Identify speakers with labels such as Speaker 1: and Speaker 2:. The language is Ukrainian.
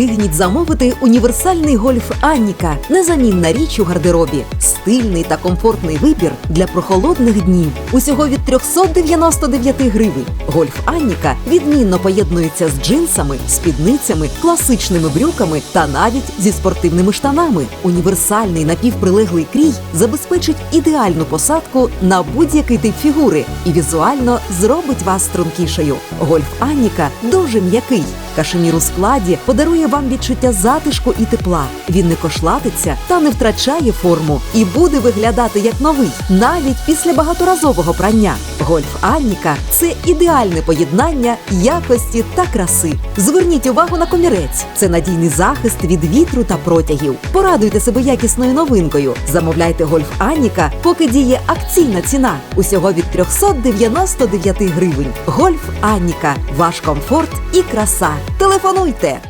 Speaker 1: встигніть замовити універсальний гольф Анніка, незамінна річ у гардеробі, стильний та комфортний вибір для прохолодних днів. Усього від 399 гривень. Гольф Анніка відмінно поєднується з джинсами, спідницями, класичними брюками та навіть зі спортивними штанами. Універсальний напівприлеглий крій забезпечить ідеальну посадку на будь-який тип фігури і візуально зробить вас стрункішою. Гольф Анніка дуже м'який. Кашемір у складі подарує вам відчуття затишку і тепла. Він не кошлатиться та не втрачає форму і буде виглядати як новий, навіть після багаторазового прання. Гольф Анніка це ідеальне поєднання якості та краси. Зверніть увагу на комірець. Це надійний захист від вітру та протягів. Порадуйте себе якісною новинкою. Замовляйте гольф Анніка, поки діє акційна ціна. Усього від 399 гривень. Гольф Анніка. Ваш комфорт і краса. Телефонуйте